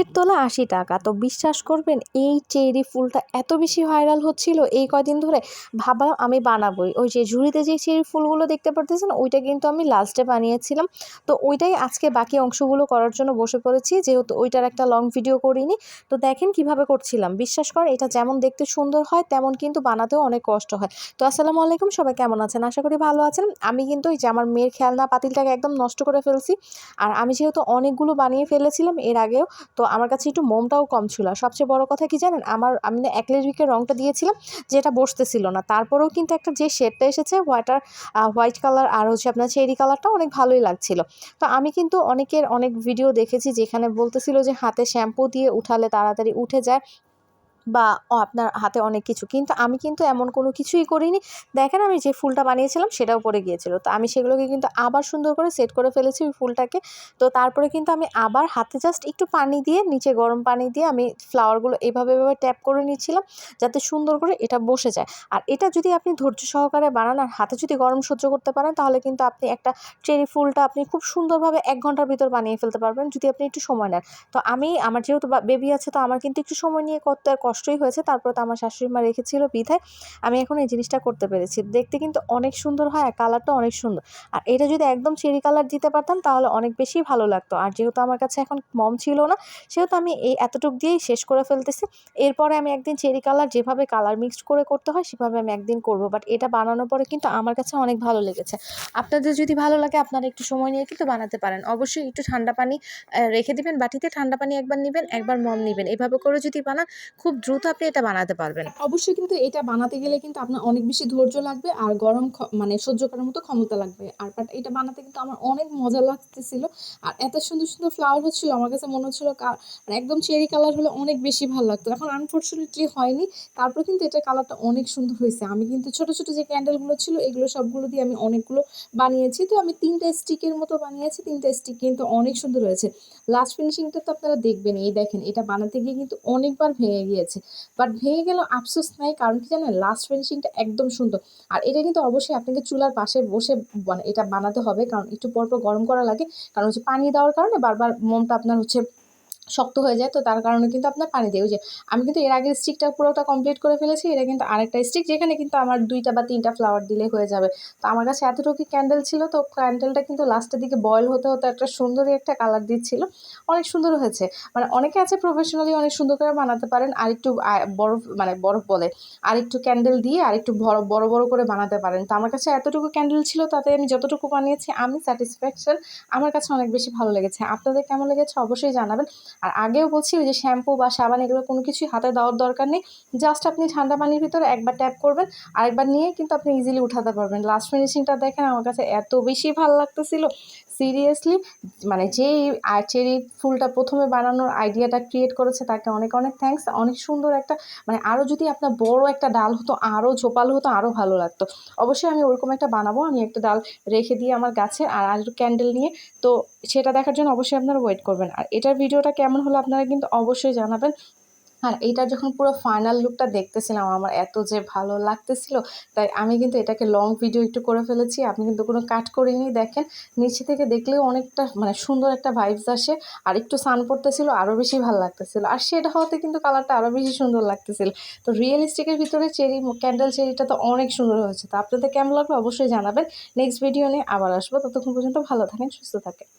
আখের তোলা আশি টাকা। তো বিশ্বাস করবেন, এই চেরি ফুলটা এত বেশি ভাইরাল হচ্ছিল, এই কয়দিন ধরে ভাবলাম আমি বানাবোই। ওই যে ঝুড়িতে যে চেরি ফুলগুলো দেখতে পারতেছেন, ওইটা কিন্তু আমি লাস্টে বানিয়েছিলাম। তো ওইটাই আজকে বাকি অংশগুলো করার জন্য বসে পড়েছি, যেহেতু ওইটার একটা লং ভিডিও করিনি। তো দেখেন কীভাবে করছিলাম, বিশ্বাস করেন, এটা যেমন দেখতে সুন্দর হয়, তেমন কিন্তু বানাতেও অনেক কষ্ট হয়। তো আসসালামু আলাইকুম, সবাই কেমন আছেন? আশা করি ভালো আছেন। আমি কিন্তু ওই যে আমার মেয়ের খেলনা পাতিলটাকে একদম নষ্ট করে ফেলছি। আর আমি যেহেতু অনেকগুলো বানিয়ে ফেলেছিলাম এর আগেও, তো আমার কাছে একটু মোমটাও কম ছিল। সবচেয়ে বড় কথা কি জানেন? আমার, আমি না অ্যাক্রিলিকের রঙটা দিয়েছিলাম যেটা বসতেছিল না। তারপরেও কিন্তু একটা যে শেডটা এসেছে হোয়াইটার হোয়াইট কালার আর হচ্ছে আপনার চেরি কালারটা অনেক ভালোই লাগছিল। তো আমি কিন্তু অনেকের অনেক ভিডিও দেখেছি যেখানে বলতেছিল যে হাতে শ্যাম্পু দিয়ে উঠালে তাড়াতাড়ি উঠে যায়। বা আপনার হাতে অনেক কিছু। কিন্তু আমি কিন্তু এমন কোনো কিছুই করিনি। দেখেন আমি যে ফুলটা বানিয়েছিলাম সেটাও পড়ে গিয়েছিল। তো আমি সেগুলোকে কিন্তু আবার সুন্দর করে সেট করে ফেলেছি ওই ফুলটাকে। তো তারপরে কিন্তু আমি আবার হাতে জাস্ট একটু পানি দিয়ে, নিচে গরম পানি দিয়ে আমি ফ্লাওয়ারগুলো এভাবে এভাবে ট্যাপ করে নিচ্ছিলাম যাতে সুন্দর করে এটা বসে যায়। আর এটা যদি আপনি ধৈর্য সহকারে বানান আর হাতে যদি গরম সহ্য করতে পারেন, তাহলে কিন্তু আপনি একটা চেরি ফুলটা আপনি খুব সুন্দরভাবে এক ঘণ্টার ভিতর বানিয়ে ফেলতে পারবেন যদি আপনি একটু সময় নেন। তো আমি, আমার যেহেতু বেবি আছে, তো আমার কিন্তু একটু সময় নিয়ে করতে কষ্টই হয়েছে, তারপর তো আমার শাশুড়ি মা রেখেছিল বিধায়। আমি এখন এই জিনিসটা করতে পেরেছি। দেখতে কিন্তু অনেক সুন্দর হয় আর কালারটা অনেক সুন্দর। আর এটা যদি একদম চেরি কালার দিতে পারতাম, তাহলে অনেক বেশি ভালো লাগতো। আর যেহেতু আমার কাছে এখন মম ছিল না, সেহেতু আমি এই এতটুক দিয়েই শেষ করে ফেলতেছি। এরপরে আমি একদিন চেরি কালার যেভাবে কালার মিক্সড করে করতে হয়, সেভাবে আমি একদিন করব। বাট এটা বানানোর পরে কিন্তু আমার কাছে অনেক ভালো লেগেছে। আপনাদের যদি ভালো লাগে, আপনারা একটু সময় নিয়ে কিন্তু বানাতে পারেন। অবশ্যই একটু ঠান্ডা পানি রেখে দিবেন, বাটিতে ঠান্ডা পানি একবার নেবেন, একবার মম নেবেন। এভাবে করে যদি বানান, খুব দ্রুত আপনি এটা বানাতে পারবেন। অবশ্যই কিন্তু এটা বানাতে গেলে কিন্তু আপনার অনেক বেশি ধৈর্য লাগবে আর গরম মানে সহ্য করার মতো ক্ষমতা লাগবে। আর বাট এটা বানাতে কিন্তু আমার অনেক মজা লাগতেছিল। আর এত সুন্দর সুন্দর ফ্লাওয়ার হচ্ছিল, আমার কাছে মনে হচ্ছিল মানে একদম চেরি কালার হলে অনেক বেশি ভালো লাগতো। এখন আনফর্চুনেটলি হয়নি, তারপর কিন্তু এটা কালারটা অনেক সুন্দর হয়েছে। আমি কিন্তু ছোট ছোট যে ক্যান্ডেলগুলো ছিল, এগুলো সবগুলো দিয়ে আমি অনেকগুলো বানিয়েছি। তো আমি তিনটা স্টিকের মতো বানিয়েছি, তিনটা স্টিক কিন্তু অনেক সুন্দর হয়েছে। লাস্ট ফিনিশিংটা তো আপনারা দেখবেন এই দেখেন, এটা বানাতে গিয়ে কিন্তু অনেকবার ভেঙে গিয়েছে। বাট ভেঙে গেল আফসোস নাই, কারণ কি জানেন? লাস্ট ফিনিশিংটা একদম সুন্দর। আর এটা কিন্তু অবশ্যই আপনাকে চুলার পাশে বসে মানে এটা বানাতে হবে, কারণ একটু পর পর গরম করা লাগে। কারণ হচ্ছে পানি দেওয়ার কারণে বারবার মোমটা আপনার হচ্ছে শক্ত হয়ে যায়, তো তার কারণে কিন্তু আপনার পানি দেয়। ওই যে আমি কিন্তু এর আগের স্টিকটা পুরোটা কমপ্লিট করে ফেলেছি, এটা কিন্তু আরেকটা স্টিক যেখানে কিন্তু আমার দুইটা বা তিনটা ফ্লাওয়ার দিলে হয়ে যাবে। তো আমার কাছে এতটুকু ক্যান্ডেল ছিল? তো ক্যান্ডেলটা কিন্তু লাস্টের দিকে বয়েল হতে হতে একটা সুন্দরই একটা কালার দিচ্ছিল। অনেক সুন্দর হয়েছে। মানে অনেকে আছে প্রফেশনালি অনেক সুন্দর করে বানাতে পারেন আর একটু বরফ মানে বরফ বলে আর একটু ক্যান্ডেল দিয়ে আর একটু বড় বড় বড় করে বানাতে পারেন। তো আমার কাছে এতটুকু ক্যান্ডেল ছিল, তাতে আমি যতটুকু বানিয়েছি, আমি স্যাটিসফ্যাকশন আমার কাছে অনেক বেশি ভালো লেগেছে। আপনাদের কেমন লেগেছে অবশ্যই জানাবেন। আর আগেও বলছি, ওই যে শ্যাম্পু বা সাবান এগুলো কোনো কিছুই হাতে দেওয়ার দরকার নেই। জাস্ট আপনি ঠান্ডা পানির ভিতরে একবার ট্যাপ করবেন, আরেকবার নিয়ে কিন্তু আপনি ইজিলি উঠাতে পারবেন। লাস্ট ফিনিশিংটা দেখেন, আমার কাছে এত বেশি ভালো লাগতেছিল সিরিয়াসলি মানে যেই চেরি ফুলটা প্রথমে বানানোর আইডিয়াটা ক্রিয়েট করেছে, তাকে অনেক অনেক থ্যাঙ্কস অনেক সুন্দর একটা মানে আরও যদি আপনার বড় একটা ডাল হতো আরও ঝোপালো হতো আরও ভালো লাগতো। অবশ্যই আমি ওরকম একটা বানাবো, আমি একটা ডাল রেখে দিয়ে আমার গাছে, আর আর ক্যান্ডেল নিয়ে। তো সেটা দেখার জন্য অবশ্যই আপনারা ওয়েট করবেন। আর এটার ভিডিওটা কেমন হলো আপনারা কিন্তু অবশ্যই জানাবেন। আর এইটা যখন পুরো ফাইনাল লুকটা দেখতেছিলাম, আমার এত যে ভালো লাগতেছিল, তাই আমি কিন্তু এটাকে লং ভিডিও একটু করে ফেলেছি। আপনি কিন্তু কোনো কাট করিনি, দেখেন। নিচে থেকে দেখলেও অনেকটা মানে সুন্দর একটা ভাইবস আসে। আর একটু সান পড়তেছিল আরও বেশি ভালো লাগতেছিল। আর সেটা হতে কিন্তু কালারটা আরও বেশি সুন্দর লাগতেছিল। তো রিয়েলিস্টিকের ভিতরে চেরি ক্যান্ডেল চেরিটা তো অনেক সুন্দর হয়েছে। তো আপনাদের কেমন লাগল অবশ্যই জানাবেন। নেক্সট ভিডিও নিয়ে আবার আসব। ততক্ষণ পর্যন্ত ভালো থাকেন, সুস্থ থাকেন।